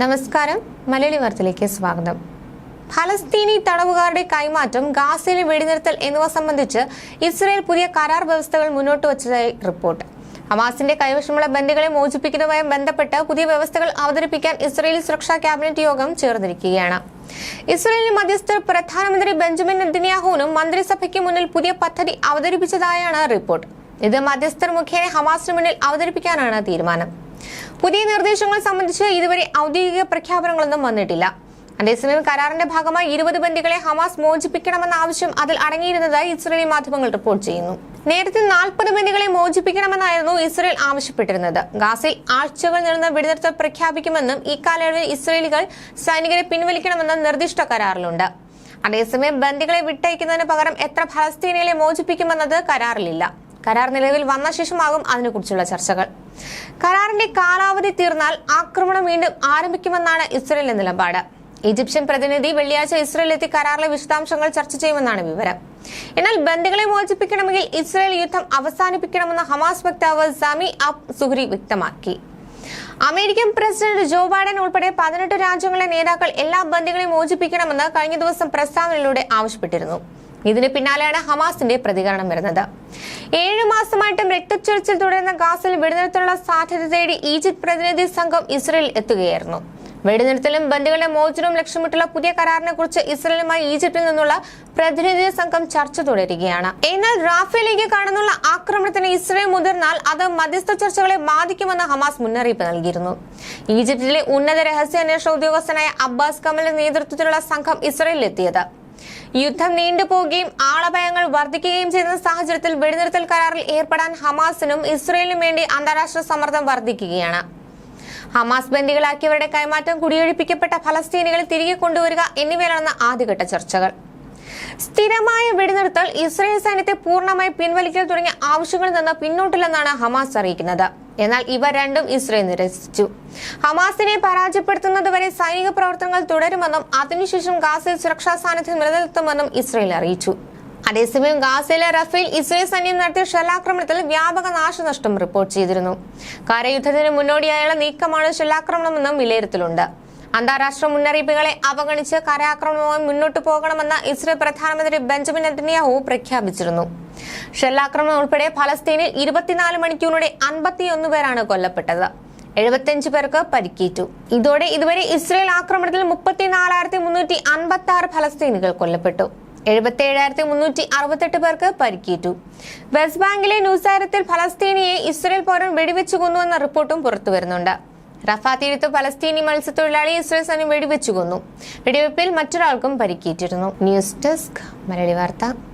നമസ്കാരം. മലയാളി വാർത്തയിലേക്ക് സ്വാഗതം. ഫലസ്തീനി തടവുകാരുടെ കൈമാറ്റം ഗാസയിലെ വെടിനിർത്തൽ എന്നിവ സംബന്ധിച്ച് ഇസ്രയേൽ പുതിയ കരാർ വ്യവസ്ഥകൾ മുന്നോട്ട് വച്ചതായി റിപ്പോർട്ട്. ഹമാസിന്റെ കൈവശമുള്ള ബന്ധുക്കളെ മോചിപ്പിക്കുന്നതുമായി ബന്ധപ്പെട്ട് പുതിയ വ്യവസ്ഥകൾ അവതരിപ്പിക്കാൻ ഇസ്രയേലി സുരക്ഷാ ക്യാബിനറ്റ് യോഗം ചേർന്നിരിക്കുകയാണ്. ഇസ്രയേലി മധ്യസ്ഥർ പ്രധാനമന്ത്രി ബെഞ്ചമിൻ നെതന്യാഹുവിനും മന്ത്രിസഭയ്ക്ക് മുന്നിൽ പുതിയ പദ്ധതി അവതരിപ്പിച്ചതായാണ് റിപ്പോർട്ട്. ഇത് മധ്യസ്ഥർ മുഖേന ഹമാസിന് മുന്നിൽ അവതരിപ്പിക്കാനാണ് തീരുമാനം. പുതിയ നിർദ്ദേശങ്ങൾ സംബന്ധിച്ച് ഇതുവരെ ഔദ്യോഗിക പ്രഖ്യാപനങ്ങളൊന്നും വന്നിട്ടില്ല. അതേസമയം കരാറിന്റെ ഭാഗമായി ഇരുപത് ബന്ദികളെ ഹമാസ് മോചിപ്പിക്കണമെന്ന ആവശ്യം അതിൽ അടങ്ങിയിരുന്നതായി ഇസ്രയേലി മാധ്യമങ്ങൾ റിപ്പോർട്ട് ചെയ്യുന്നു. നേരത്തെ നാൽപ്പത് ബന്ദികളെ മോചിപ്പിക്കണമെന്നായിരുന്നു ഇസ്രയേൽ ആവശ്യപ്പെട്ടിരുന്നത്. ഗാസയിൽ ആഴ്ചകൾ നീളുന്ന വെടിനിർത്തൽ പ്രഖ്യാപിക്കുമെന്നും ഈ കാലയളവിൽ ഇസ്രയേലികൾ സൈനികരെ പിൻവലിക്കണമെന്നും നിർദ്ദിഷ്ട കരാറിലുണ്ട്. അതേസമയം ബന്ദികളെ വിട്ടയക്കുന്നതിന് പകരം എത്ര ഫലസ്തീനികളെ മോചിപ്പിക്കുമെന്നത് കരാറിലില്ല. കരാർ നിലവിൽ വന്ന ശേഷമാകും അതിനെക്കുറിച്ചുള്ള ചർച്ചകൾ. കരാറിന്റെ കാലാവധി തീർന്നാൽ ആക്രമണം വീണ്ടും ആരംഭിക്കുമെന്നാണ് ഇസ്രയേലിന്റെ നിലപാട്. ഈജിപ്ഷ്യൻ പ്രതിനിധി വെള്ളിയാഴ്ച ഇസ്രയേലിലെത്തി കരാറിലെ വിശദാംശങ്ങൾ ചർച്ച ചെയ്യുമെന്നാണ് വിവരം. എന്നാൽ ബന്ധുക്കളെ മോചിപ്പിക്കണമെങ്കിൽ ഇസ്രയേൽ യുദ്ധം അവസാനിപ്പിക്കണമെന്ന് ഹമാസ് വക്താവ് സമി അബ് സുഹ്രി വ്യക്തമാക്കി. അമേരിക്കൻ പ്രസിഡന്റ് ജോ ബൈഡൻ ഉൾപ്പെടെ പതിനെട്ട് രാജ്യങ്ങളിലെ നേതാക്കൾ എല്ലാ ബന്ദികളെയും മോചിപ്പിക്കണമെന്ന് കഴിഞ്ഞ ദിവസം പ്രസ്താവനയിലൂടെ ആവശ്യപ്പെട്ടിരുന്നു. ഇതിന് പിന്നാലെയാണ് ഹമാസിന്റെ പ്രതികരണം വരുന്നത്. ഏഴു മാസമായിട്ടും രക്തച്ചൊരിച്ചിൽ തുടരുന്ന ഗാസിൽ വെടിനിർത്തലുള്ള സാധ്യത തേടി ഈജിപ്ത് പ്രതിനിധി സംഘം ഇസ്രയേൽ എത്തുകയായിരുന്നു. വെടിനിർത്തലും ബന്ധുക്കളുടെ മോചനവും ലക്ഷ്യമിട്ടുള്ള പുതിയ കരാറിനെ കുറിച്ച് ഇസ്രയേലുമായി ഈജിപ്തിൽ നിന്നുള്ള പ്രതിനിധി സംഘം ചർച്ച തുടരുകയാണ്. എന്നാൽ റാഫേലേക്ക് കടന്നുള്ള ആക്രമണത്തിന് ഇസ്രയേൽ മുതിർന്നാൽ അത് മധ്യസ്ഥ ചർച്ചകളെ ബാധിക്കുമെന്ന് ഹമാസ് മുന്നറിയിപ്പ് നൽകിയിരുന്നു. ഈജിപ്തിലെ ഉന്നത രഹസ്യ രഹസ്യാന്വേഷണ ഉദ്യോഗസ്ഥനായ അബ്ബാസ് കമലിന്റെ നേതൃത്വത്തിലുള്ള സംഘം ഇസ്രയേലിലെത്തിയത്. യുദ്ധം നീണ്ടുപോവുകയും ആളപയങ്ങൾ വർദ്ധിക്കുകയും ചെയ്യുന്ന സാഹചര്യത്തിൽ വെടിനിർത്തൽ കരാറിൽ ഏർപ്പെടാൻ ഹമാസിനും ഇസ്രയേലിനും വേണ്ടി അന്താരാഷ്ട്ര സമ്മർദ്ദം വർദ്ധിക്കുകയാണ് ഹമാസ് ബന്ദികളാക്കിയവരുടെ കൈമാറ്റം കുടിയൊഴിപ്പിക്കപ്പെട്ട ഫലസ്തീനികളെ തിരികെ കൊണ്ടുവരിക എന്നിവയിലാണ് ആദ്യഘട്ട ചർച്ചകൾ. സ്ഥിരമായ വെടിനിർത്തൽ ഇസ്രയേൽ സൈന്യത്തെ പൂർണമായി പിൻവലിക്കൽ തുടങ്ങിയ ആവശ്യങ്ങളിൽ നിന്ന് പിന്നോട്ടില്ലെന്നാണ് ഹമാസ് അറിയിക്കുന്നത്. എന്നാൽ ഇവ രണ്ടും ഇസ്രയേൽ നിരസിച്ചു. ഹമാസിനെ പരാജയപ്പെടുത്തുന്നതുവരെ സൈനിക പ്രവർത്തനങ്ങൾ തുടരുമെന്നും അതിനുശേഷം ഗാസയിൽ സുരക്ഷാ സാന്നിധ്യം നിലനിർത്തുമെന്നും ഇസ്രയേൽ അറിയിച്ചു. അതേസമയം ഗാസയിലെ റഫേൽ ഇസ്രയേൽ സൈന്യം നടത്തിയ ഷെല്ലാക്രമണത്തിൽ വ്യാപക നാശനഷ്ടം റിപ്പോർട്ട് ചെയ്തിരുന്നു. കരയുദ്ധത്തിന് മുന്നോടിയായുള്ള നീക്കമാണ് ഷെല്ലാക്രമണമെന്നും വിലയിരുത്തലുണ്ട്. അന്താരാഷ്ട്ര മുന്നറിയിപ്പുകളെ അവഗണിച്ച് കരാക്രമണവുമായി മുന്നോട്ടു പോകണമെന്ന് ഇസ്രയേൽ പ്രധാനമന്ത്രി ബെഞ്ചമിൻ നെതന്യാഹു പ്രഖ്യാപിച്ചിരുന്നു. ഷെല്ലാക്രമണം ഉൾപ്പെടെ ഫലസ്തീനിൽ ഇരുപത്തിനാല് മണിക്കൂറിനിടെ അൻപത്തിയൊന്ന് പേരാണ് കൊല്ലപ്പെട്ടത്. എഴുപത്തിയഞ്ച് പേർക്ക് പരിക്കേറ്റു. ഇതോടെ ഇതുവരെ ഇസ്രയേൽ ആക്രമണത്തിൽ മുപ്പത്തിനാലായിരത്തി മുന്നൂറ്റി അൻപത്തി ആറ് ഫലസ്തീനികൾ കൊല്ലപ്പെട്ടു. എഴുപത്തി ഏഴായിരത്തി മുന്നൂറ്റി അറുപത്തെട്ട് പേർക്ക് പരിക്കേറ്റു. വെസ്റ്റ് ബാങ്കിലെ ന്യൂസാരത്തിൽ ഫലസ്തീനിയെ ഇസ്രയേൽ പൗരൻ വെടിവെച്ചു കൊന്നുവെന്ന റിപ്പോർട്ടും പുറത്തുവരുന്നുണ്ട്. റഫ തീരത്ത് ഫലസ്തീനി മത്സ്യത്തൊഴിലാളി ഇസ്രയേൽ സൈന്യം വെടിവെച്ചു കൊന്നു. വെടിവെപ്പിൽ മറ്റൊരാൾക്കും പരിക്കേറ്റിരുന്നു. ന്യൂസ് ഡെസ്ക് മലയാളി വാർത്ത.